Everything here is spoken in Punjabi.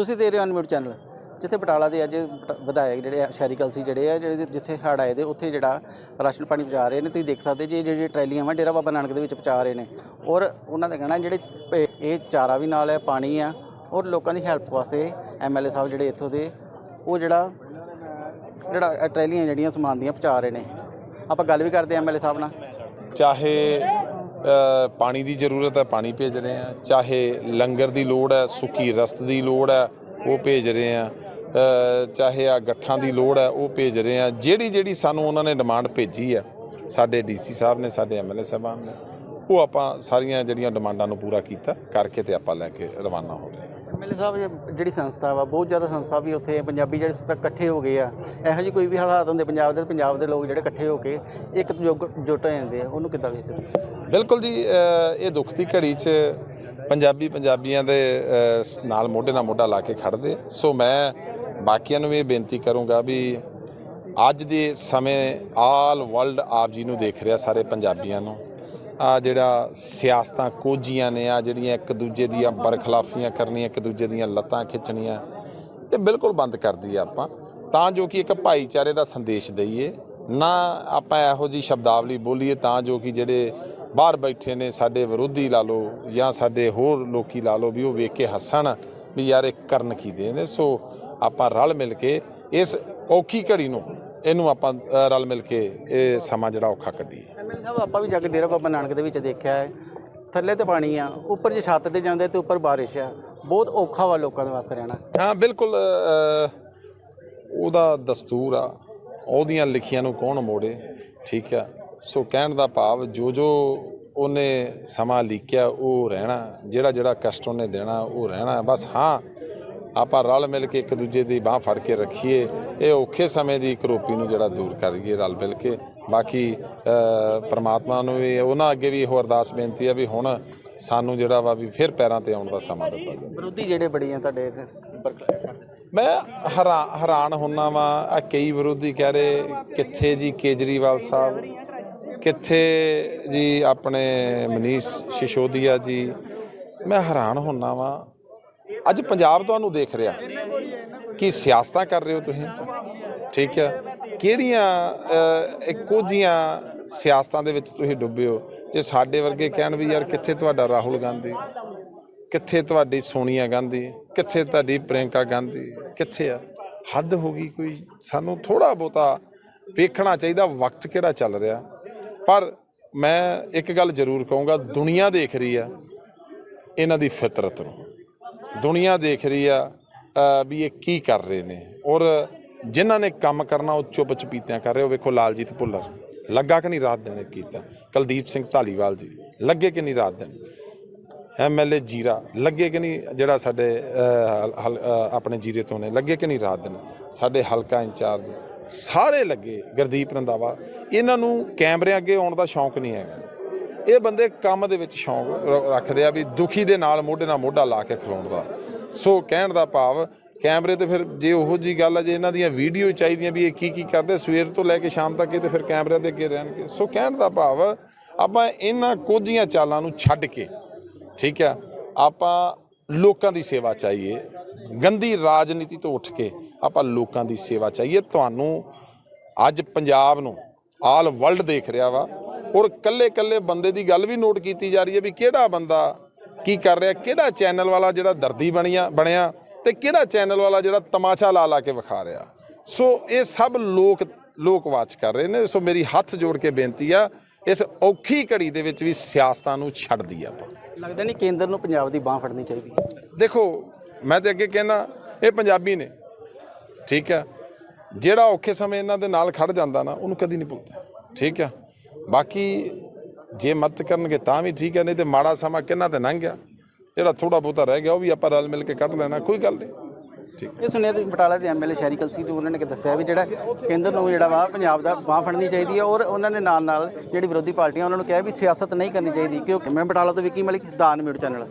ਤੁਸੀਂ ਦੇ ਰਹੇ ਹੋ ਅਨਮਿਊਟ ਚੈਨਲ ਜਿੱਥੇ ਬਟਾਲਾ ਦੇ ਅੱਜ ਬਟ- ਵਿਧਾਇਕ ਜਿਹੜੇ ਆ, ਸ਼ਹਿਰੀ ਕਲਸੀ ਜਿਹੜੇ ਆ ਜਿਹੜੇ ਜਿੱਥੇ ਹੜ੍ਹ ਆਏ ਦੇ ਉੱਥੇ ਜਿਹੜਾ ਰਾਸ਼ਨ ਪਾਣੀ ਪਹੁੰਚਾ ਰਹੇ ਨੇ ਤੁਸੀਂ ਦੇਖ ਸਕਦੇ ਜੇ ਜਿਹੜੀ ਟਰੈਲੀਆਂ ਵਾ ਡੇਰਾ ਬਾਬਾ ਨਾਨਕ ਦੇ ਵਿੱਚ ਪਹੁੰਚਾ ਰਹੇ ਨੇ। ਔਰ ਉਹਨਾਂ ਦਾ ਕਹਿਣਾ ਜਿਹੜੇ ਇਹ- ਇਹ ਚਾਰਾ ਵੀ ਨਾਲ ਹੈ ਪਾਣੀ ਆ ਔਰ ਲੋਕਾਂ ਦੀ ਹੈਲਪ ਵਾਸਤੇ ਐਮਐਲਏ ਸਾਹਿਬ ਜਿਹੜੇ ਇੱਥੋਂ ਦੇ ਉਹ ਜਿਹੜਾ ਜਿਹੜਾ ਟਰੈਲੀਆਂ ਜਿਹੜੀਆਂ ਸਮਾਨ ਦੀਆਂ ਪਹੁੰਚਾ ਰਹੇ ਨੇ। ਆਪਾਂ ਗੱਲ ਵੀ ਕਰਦੇ ਐਮਐਲਏ ਸਾਹਿਬ ਨਾਲ। ਚਾਹੇ ਪਾਣੀ ਦੀ ਜ਼ਰੂਰਤ ਹੈ, ਪਾਣੀ ਭੇਜ ਰਹੇ ਆ ਚਾਹੇ ਲੰਗਰ ਦੀ ਲੋੜ ਹੈ, ਸੁੱਕੀ ਰਸਤ ਦੀ ਲੋੜ ਹੈ, ਉਹ ਭੇਜ ਰਹੇ ਆ ਚਾਹੇ ਆ ਗੱਠਾਂ ਦੀ ਲੋੜ ਹੈ, ਉਹ ਭੇਜ ਰਹੇ ਆ ਜਿਹੜੀ ਜਿਹੜੀ ਸਾਨੂੰ ਉਹਨਾਂ ਨੇ ਡਿਮਾਂਡ ਭੇਜੀ ਆ ਸਾਡੇ ਡੀਸੀ ਸਾਹਿਬ ਨੇ, ਸਾਡੇ ਐਮਐਲਏ ਸਾਹਿਬਾਨ ਨੇ, ਉਹ ਆਪਾਂ ਸਾਰੀਆਂ ਜਿਹੜੀਆਂ ਡਿਮਾਂਡਾਂ ਨੂੰ ਪੂਰਾ ਕੀਤਾ, ਕਰਕੇ ਤੇ ਆਪਾਂ ਲੈ ਕੇ ਰਵਾਨਾ ਹੋ ਗਏ ਐਮਐਲਏ ਸਾਹਿਬ ਜਿਹੜੀ ਸੰਸਥਾ ਵਾ, ਬਹੁਤ ਜ਼ਿਆਦਾ ਸੰਸਥਾ ਵੀ ਉੱਥੇ ਪੰਜਾਬੀ ਜਿਹੜੇ ਸੰਸਥਾ ਇਕੱਠੇ ਹੋ ਗਏ ਆ, ਇਹੋ ਜਿਹੀ ਕੋਈ ਵੀ ਹਾਲਾਤ ਹੁੰਦੇ ਪੰਜਾਬ ਦੇ ਪੰਜਾਬ ਦੇ ਲੋਕ ਜਿਹੜੇ ਇਕੱਠੇ ਹੋ ਕੇ ਇੱਕ ਜੁਗ ਜੁਟ ਜਾਂਦੇ ਆ। ਉਹਨੂੰ ਕਿੱਦਾਂ ਵੇਖਦੇ ਤੁਸੀਂ? ਬਿਲਕੁਲ ਜੀ ਇਹ ਦੁੱਖ ਦੀ ਘੜੀ 'ਚ ਪੰਜਾਬੀ ਪੰਜਾਬੀਆਂ ਦੇ ਨਾਲ ਮੋਢੇ ਨਾਲ ਮੋਢਾ ਲਾ ਕੇ ਖੜਦੇ ਸੋ ਮੈਂ ਬਾਕੀਆਂ ਨੂੰ ਵੀ ਬੇਨਤੀ ਕਰੂੰਗਾ ਵੀ ਅੱਜ ਦੇ ਸਮੇਂ ਆਲ ਵਰਲਡ ਆਪ ਜੀ ਨੂੰ ਦੇਖ ਰਿਹਾ ਸਾਰੇ ਪੰਜਾਬੀਆਂ ਨੂੰ। ਆ ਜਿਹੜਾ ਸਿਆਸਤਾਂ ਕੋਝੀਆਂ ਨੇ, ਆ ਜਿਹੜੀਆਂ ਇੱਕ ਦੂਜੇ ਦੀਆਂ ਬਰਖਲਾਫੀਆਂ ਕਰਨੀਆਂ, ਇੱਕ ਦੂਜੇ ਦੀਆਂ ਲੱਤਾਂ ਖਿੱਚਣੀਆਂ, ਇਹ ਬਿਲਕੁਲ ਬੰਦ ਕਰਦੀ ਆ ਆਪਾਂ। ਤਾਂ ਜੋ ਕਿ ਇੱਕ ਭਾਈਚਾਰੇ ਦਾ ਸੰਦੇਸ਼ ਦਈਏ, ਨਾ ਆਪਾਂ ਇਹੋ ਜੀ ਸ਼ਬਦਾਵਲੀ ਬੋਲੀਏ, ਤਾਂ ਜੋ ਕਿ ਜਿਹੜੇ ਬਾਹਰ ਬੈਠੇ ਨੇ, ਸਾਡੇ ਵਿਰੋਧੀ ਲਾ ਲਓ ਜਾਂ ਸਾਡੇ ਹੋਰ ਲੋਕੀ ਲਾ ਲਓ ਵੀ ਉਹ ਵੇਖ ਕੇ ਹੱਸਣ ਵੀ ਯਾਰ ਇਹ ਕਰਨ ਕੀ ਦੇ ਨੇ। ਸੋ ਆਪਾਂ ਰਲ ਮਿਲ ਕੇ ਇਸ ਔਖੀ ਘੜੀ ਨੂੰ ਇਹਨੂੰ ਆਪਾਂ ਰਲ ਮਿਲ ਕੇ ਇਹ ਸਮਾਂ ਜਿਹੜਾ ਔਖਾ ਕੱਢੀਏ। ਐਮਐਲਏ ਸਾਹਿਬ ਆਪਾਂ ਵੀ ਜਾ ਕੇ ਡੇਰਾ ਬਾਬਾ ਨਾਨਕ ਦੇ ਵਿੱਚ ਦੇਖਿਆ ਹੈ। ਥੱਲੇ ਤੇ ਪਾਣੀ ਆ ਉੱਪਰ ਜੇ ਛੱਤ ਤੇ ਜਾਂਦੇ ਤੇ ਉੱਪਰ ਬਾਰਿਸ਼ ਆ। ਬਹੁਤ ਔਖਾ ਵਾ ਲੋਕਾਂ ਦੇ ਵਾਸਤੇ ਰਹਿਣਾ। ਹਾਂ ਬਿਲਕੁਲ ਉਹਦਾ ਦਸਤੂਰ ਆ। ਉਹਦੀਆਂ ਲਿਖੀਆਂ ਨੂੰ ਕੌਣ ਮੋੜੇ? ਠੀਕ ਆ। ਸੋ ਕਹਿਣ ਦਾ ਭਾਵ ਜੋ ਜੋ ਉਹਨੇ ਸਮਾਂ ਲਿਖਿਆ ਉਹ ਰਹਿਣਾ। ਜਿਹੜਾ ਜਿਹੜਾ ਕਸ਼ਟ ਉਹਨੇ ਦੇਣਾ ਉਹ ਰਹਿਣਾ। ਬਸ ਹਾਂ ਆਪਾਂ ਰਲ ਮਿਲ ਕੇ ਇੱਕ ਦੂਜੇ ਦੀ ਬਾਹ ਫੜ ਕੇ ਰੱਖੀਏ। ਇਹ ਔਖੇ ਸਮੇਂ ਦੀ ਕਰੋਪੀ ਨੂੰ ਜਿਹੜਾ ਦੂਰ ਕਰੀਏ ਰਲ ਮਿਲ ਕੇ। ਬਾਕੀ ਪ੍ਰਮਾਤਮਾ ਨੂੰ ਵੀ ਉਹਨਾਂ ਅੱਗੇ ਵੀ ਇਹੋ ਅਰਦਾਸ ਬੇਨਤੀ ਆ ਵੀ ਹੁਣ ਸਾਨੂੰ ਜਿਹੜਾ ਵਾ ਵੀ ਫਿਰ ਪੈਰਾਂ ਤੇ ਆਉਣ ਦਾ ਸਮਾਂ ਦਿੱਤਾ ਜਾਵੇ। ਵਿਰੋਧੀ ਜਿਹੜੇ ਬੜੀ ਆ ਤੁਹਾਡੇ ਮੈਂ ਹੈਰਾ- ਹੈਰਾਨ ਹੁੰਨਾ ਵਾਂ ਆ ਕਈ ਵਿਰੋਧੀ ਕਹਿ ਰਹੇ ਕਿੱਥੇ ਜੀ ਕੇਜਰੀਵਾਲ ਸਾਹਿਬ? ਕਿੱਥੇ ਜੀ ਆਪਣੇ ਮਨੀਸ਼ ਸਿਸੋਦੀਆ ਜੀ? ਮੈਂ ਹੈਰਾਨ ਹੁੰਨਾ ਵਾਂ ਅੱਜ ਪੰਜਾਬ ਤੁਹਾਨੂੰ ਦੇਖ ਰਿਹਾ। ਕੀ ਸਿਆਸਤਾਂ ਕਰ ਰਹੇ ਹੋ ਤੁਸੀਂ? ਠੀਕ ਹੈ। ਕਿਹੜੀਆਂ ਕੋਝੀਆਂ ਸਿਆਸਤਾਂ ਦੇ ਵਿੱਚ ਤੁਸੀਂ ਡੁੱਬੇ ਹੋ? ਜੇ ਸਾਡੇ ਵਰਗੇ ਕਹਿਣ ਵੀ ਯਾਰ ਕਿੱਥੇ ਤੁਹਾਡਾ ਰਾਹੁਲ ਗਾਂਧੀ? ਕਿੱਥੇ ਤੁਹਾਡੀ ਸੋਨੀਆ ਗਾਂਧੀ? ਕਿੱਥੇ ਤੁਹਾਡੀ ਪ੍ਰਿਯੰਕਾ ਗਾਂਧੀ? ਕਿੱਥੇ ਆ? ਹੱਦ ਹੋ ਗਈ ਕੋਈ। ਸਾਨੂੰ ਥੋੜਾ ਬਹੁਤਾ ਵੇਖਣਾ ਚਾਹੀਦਾ ਵਕਤ ਕਿਹੜਾ ਚੱਲ ਰਿਹਾ। ਪਰ ਮੈਂ ਇੱਕ ਗੱਲ ਜ਼ਰੂਰ ਕਹੂੰਗਾ ਦੁਨੀਆ ਦੇਖ ਰਹੀ ਆ ਇਹਨਾਂ ਦੀ ਫਿਤਰਤ ਨੂੰ। ਦੁਨੀਆ ਦੇਖ ਰਹੀ ਆ ਵੀ ਇਹ ਕੀ ਕਰ ਰਹੇ ਨੇ। ਔਰ ਜਿਨ੍ਹਾਂ ਨੇ ਕੰਮ ਕਰਨਾ, ਉਹ ਚੁੱਪ ਚਪੀਤਿਆਂ ਕਰ ਰਹੇ। ਉਹ ਵੇਖੋ ਲਾਲਜੀਤ ਭੁੱਲਰ। ਲੱਗਾ ਕਿ ਨਹੀਂ ਰਾਤ ਦਿਨ ਕੀਤਾ? ਕੁਲਦੀਪ ਸਿੰਘ ਧਾਲੀਵਾਲ ਜੀ। ਲੱਗੇ ਕਿ ਨਹੀਂ ਰਾਤ ਦਿਨ? ਐਮਐਲਏ ਜੀਰਾ। ਲੱਗੇ ਕਿ ਨਹੀਂ ਜਿਹੜਾ ਸਾਡੇ ਆਪਣੇ ਜੀਰੇ ਤੋਂ ਨੇ, ਲੱਗੇ ਕਿ ਨਹੀਂ ਰਾਤ ਦਿਨ? ਸਾਡੇ ਹਲਕਾ ਇੰਚਾਰਜ ਸਾਰੇ ਲੱਗੇ। ਗੁਰਦੀਪ ਰੰਦਾਵਾ ਇਹਨਾਂ ਨੂੰ ਕੈਮਰੇ ਅੱਗੇ ਆਉਣ ਦਾ ਸ਼ੌਂਕ ਨਹੀਂ ਹੈਗਾ। ਇਹ ਬੰਦੇ ਕੰਮ ਦੇ ਵਿੱਚ ਸ਼ੌਂਕ ਰ- ਰੱਖਦੇ ਆ ਵੀ ਦੁਖੀ ਦੇ ਨਾਲ ਮੋਢੇ ਨਾਲ ਮੋਢਾ ਲਾ ਕੇ ਖਲੋਣ ਦਾ। ਸੋ ਕਹਿਣ ਦਾ ਭਾਵ, ਕੈਮਰੇ ਤੇ ਫਿਰ ਜੇ ਉਹੋ ਜੀ ਗੱਲ ਆ, ਜੇ ਇਹਨਾਂ ਦੀਆਂ ਵੀਡੀਓ ਚਾਹੀਦੀਆਂ ਵੀ ਇਹ ਕੀ ਕੀ ਕਰਦੇ, ਸਵੇਰ ਤੋਂ ਲੈ ਕੇ ਸ਼ਾਮ ਤੱਕ ਇਹ ਤੇ ਫਿਰ ਕੈਮਰਿਆਂ ਦੇ ਅੱਗੇ ਰਹਿਣਗੇ। ਸੋ ਕਹਿਣ ਦਾ ਭਾਵ, ਆਪਾਂ ਇਹਨਾਂ ਕੋਝੀਆਂ ਚਾਲਾਂ ਨੂੰ ਛੱਡ ਕੇ, ਠੀਕ ਆ, ਆਪਾਂ ਲੋਕਾਂ ਦੀ ਸੇਵਾ ਚਾਹੀਏ। ਗੰਦੀ ਰਾਜਨੀਤੀ ਤੋਂ ਉੱਠ ਕੇ ਆਪਾਂ ਲੋਕਾਂ ਦੀ ਸੇਵਾ ਚਾਹੀਏ। ਤੁਹਾਨੂੰ ਅੱਜ ਪੰਜਾਬ ਨੂੰ ਆਲ ਵਰਲਡ ਦੇਖ ਰਿਹਾ ਵਾ ਔਰ ਕੱਲੇ ਕੱਲੇ ਬੰਦੇ ਦੀ ਗੱਲ ਵੀ ਨੋਟ ਕੀਤੀ ਜਾ ਰਹੀ ਹੈ ਵੀ ਕਿਹੜਾ ਬੰਦਾ ਕੀ ਕਰ ਰਿਹਾ ਕਿਹੜਾ ਚੈਨਲ ਵਾਲਾ ਜਿਹੜਾ ਦਰਦੀ ਬਣਿਆ ਬਣਿਆ ਤੇ ਕਿਹੜਾ ਚੈਨਲ ਵਾਲਾ ਜਿਹੜਾ ਤਮਾਸ਼ਾ ਲਾ ਲਾ ਕੇ ਵਿਖਾ ਰਿਹਾ। ਸੋ ਇਹ ਸਭ ਲੋਕ ਲੋਕ ਵਾਚ ਕਰ ਰਹੇ ਨੇ ਸੋ ਮੇਰੀ ਹੱਥ ਜੋੜ ਕੇ ਬੇਨਤੀ ਆ ਇਸ ਔਖੀ ਘੜੀ ਦੇ ਵਿੱਚ ਵੀ ਸਿਆਸਤਾਂ ਨੂੰ ਛੱਡ ਦਈਏ ਆਪਾਂ। ਲੱਗਦਾ ਨਹੀਂ ਕੇਂਦਰ ਨੂੰ ਪੰਜਾਬ ਦੀ ਬਾਹ ਫੜਨੀ ਚਾਹੀਦੀ। ਦੇਖੋ ਮੈਂ ਤੇ ਅੱਗੇ ਕਹਿਣਾ ਇਹ ਪੰਜਾਬੀ ਨੇ ਠੀਕ ਹੈ ਜਿਹੜਾ ਔਖੇ ਸਮੇਂ ਇਹਨਾਂ ਦੇ ਨਾਲ ਖੜ ਜਾਂਦਾ ਨਾ ਉਹਨੂੰ ਕਦੀ ਨਹੀਂ ਭੁੱਲਦਾ ਠੀਕ ਹੈ ਬਾਕੀ ਜੇ ਮਦਦ ਕਰਨਗੇ ਤਾਂ ਵੀ ਠੀਕ ਹੈ, ਨਹੀਂ ਤੇ ਮਾੜਾ ਸਮਾਂ ਕਿੰਨਾ ਤੇ ਲੰਘ ਗਿਆ। ਜਿਹੜਾ ਥੋੜਾ ਬਹੁਤਾ ਰਹਿ ਗਿਆ, ਉਹ ਵੀ ਆਪਾਂ ਰਲ ਮਿਲ ਕੇ ਕੱਢ ਲੈਣਾ, ਕੋਈ ਗੱਲ ਨਹੀਂ। ਠੀਕ ਇਹ ਸੁਣਿਆ ਤੁਸੀਂ ਬਟਾਲਾ ਦੇ ਐਮਐਲਏ ਸ਼ਹਿਰੀ ਕਲਸੀ ਤੋਂ, ਉਹਨਾਂ ਨੇ ਕਿ ਦੱਸਿਆ ਵੀ ਜਿਹੜਾ ਕੇਂਦਰ ਨੂੰ ਜਿਹੜਾ ਵਾ, ਪੰਜਾਬ ਦਾ ਬਾਹ ਫੜਨੀ ਚਾਹੀਦੀ ਹੈ ਔਰ ਉਹਨਾਂ ਨੇ ਨਾਲ ਨਾਲ ਜਿਹੜੀ ਵਿਰੋਧੀ ਪਾਰਟੀਆਂ, ਉਹਨਾਂ ਨੂੰ ਕਿਹਾ ਵੀ ਸਿਆਸਤ ਨਹੀਂ ਕਰਨੀ ਚਾਹੀਦੀ, ਕਿਉਂਕਿ ਮੈਂ ਬਟਾਲਾ ਤੋਂ ਵਿੱਕੀ ਮਲਿਕ, ਦਾਨ ਮਿਊਟ ਚੈਨਲ।